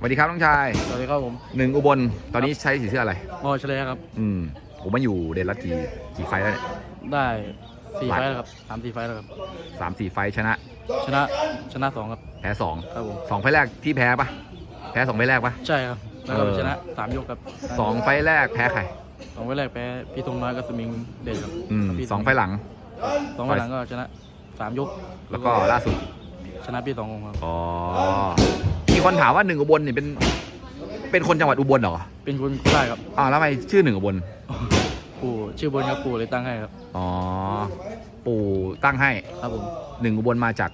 สวัสดีครับน้องชายสวัสดีครับผมหนึ่งอุบลตอนนี้ใช้สีเสื้ออะไรมอเฉลยครับ อืมผมมาอยู่เดนรัตกี่กี่ไฟล์แล้วเนี่ยได้สี่หลายไฟล์แล้วครับสามสี่ไฟล์แล้วครับสามสี่ไฟล์ชนะ ชนะชนะสองครับแพ้สองครับผมสองไฟล์แรกที่แพ้ปะแพ้สองไฟล์แรกปะใช่ครับแล้วก็เออชนะสามยกครับสองไฟล์แรกแพ้ใครสองไฟล์แรกแพ้พี่ธงน้อยกับสมิงเดชครับอืมพี่สองไฟล์หลังสองไฟล์หลังก็ชนะสามยก แล้วก็ล่าสุดชนะพี่สององค์ครับอ๋อ มีคนถามว่าหนึ่งอุบลเนี่ยเป็น เป็นคนจังหวัดอุบลเหรอเป็นคนใต้ครับอ้าวแล้วทำไมชื่อหนึ่งอุบลปู่ชื่อบนครับปู่เลยตั้งให้ครับอ๋อปู่ตั้งให้ครับผมหนึ่งอุบลมาจาก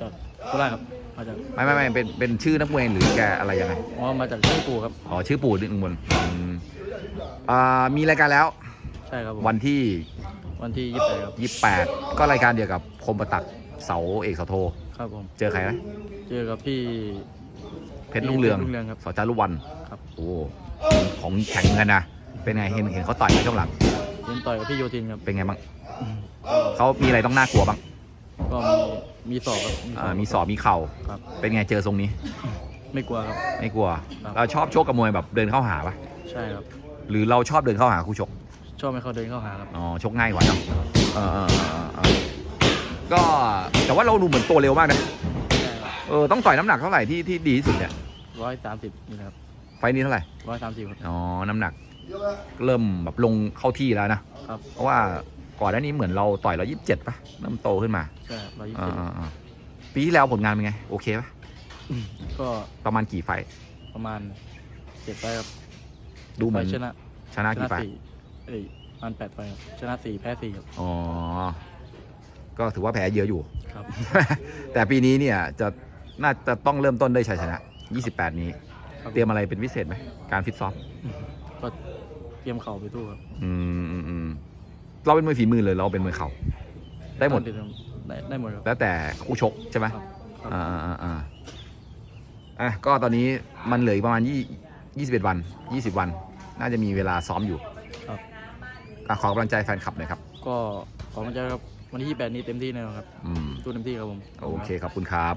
จากโคราชครับมาจากไม่ไม่ไม่เป็นเป็นชื่อนักมวยหรือแกอะไรยังไงอ๋อมาจากชื่อปู่ครับอ๋อชื่อปู่หนึ่งอุบลอืมอ่ามีรายการแล้ว ใช่ครับผมวันที่วันที่ยี่สิบแปดครับ28ก็รายการเดียวกับคมประตักเสาเอกเสาโท ครับผมเจอใครไหมเจอกับพี่เพชรลุงเรืองเพชรรุ่งเรืองครับ สจารุวันครับโอ้ของแข็งเหมือนกันนะเป็นไงเห็นเห็นเขาต่อยในช่วงหลังเห็นต่อยกับพี่โยทินครับเป็นไงบ้างก็เขามีอะไรต้องน่ากลัวบ้างก็มีมีสอบครับอ่ามีศอกมีเข่าครับเป็นไงเจอทรงนี้ ไม่กลัวครับไม่กลัวครับเราชอบชกกับมวยแบบเดินเข้าหาปะใช่ครับ หรือเราชอบเดินเข้าหาคู่ชก ชอบให้เขาเดินเข้าหาครับอ๋อชกง่ายกว่าเนอะเออเออเออเออก็ แต่ว่าเราดูเหมือนตัวเร็วมากนะใช่ครับเออต้องต่อยน้ำหนักเท่าไหร่ที่ที่ดีที่สุดเนี่ยร้อยสามสิบนี่นะครับไฟล์นี้เท่าไหร่ร้อยสามสิบครับ อ๋อน้ำหนัก เริ่มแบบลงเข้าที่แล้วนะครับ เพราะว่าก่อนหน้านี้เหมือนเราต่อยเรายี่สิบเจ็ดป่ะเริ่มโตขึ้นมาใช่ร้อยยี่อ่าสิบอ่าอ่าปีที่แล้วผลงานเป็นไง โอเคป่ะก็ประมาณกี่ไฟท์ประมาณเจ็ดไฟล์ครับดูเหมือนไฟล์ชนะชนะชกี่นะไฟท์สี่เอ้ยประมาณแปดไฟล์ครับชนะสี่แพ้สี่ครับอ๋อ ก็ถือว่าแพ้เยอะอยู่ ครับ แต่ปีนี้เนี่ยจะน่าจะต้องเริ่มต้นด้วยชัยชนะ 28 นี้ ครับ เตรียมอะไรเป็นพิเศษไหมการฟิตซ้อมก็เตรียมเข่าไปสู้ครับอืมอืมอืมเราเป็นมวยฝีมือเลยเราเป็นมวยเข่าได้หมดได้ได้หมดครับแล้วแต่คู่ชกใช่ไหมครับครับอ่าอ่าอ่าอะก็ตอนนี้มันเหลืออีกประมาณยี่ยี่สิบเอ็ดวันยี่สิบวัน น่าจะมีเวลาซ้อมอยู่ครับ อะขอกำลังใจแฟนคลับหน่อยครับ ก็ขอมาใจครับ วันที่ยี่แปดนี้เต็มที่แน่นอนครับอืม สู้เต็มที่ครับผม โอเคขอบคุณครับ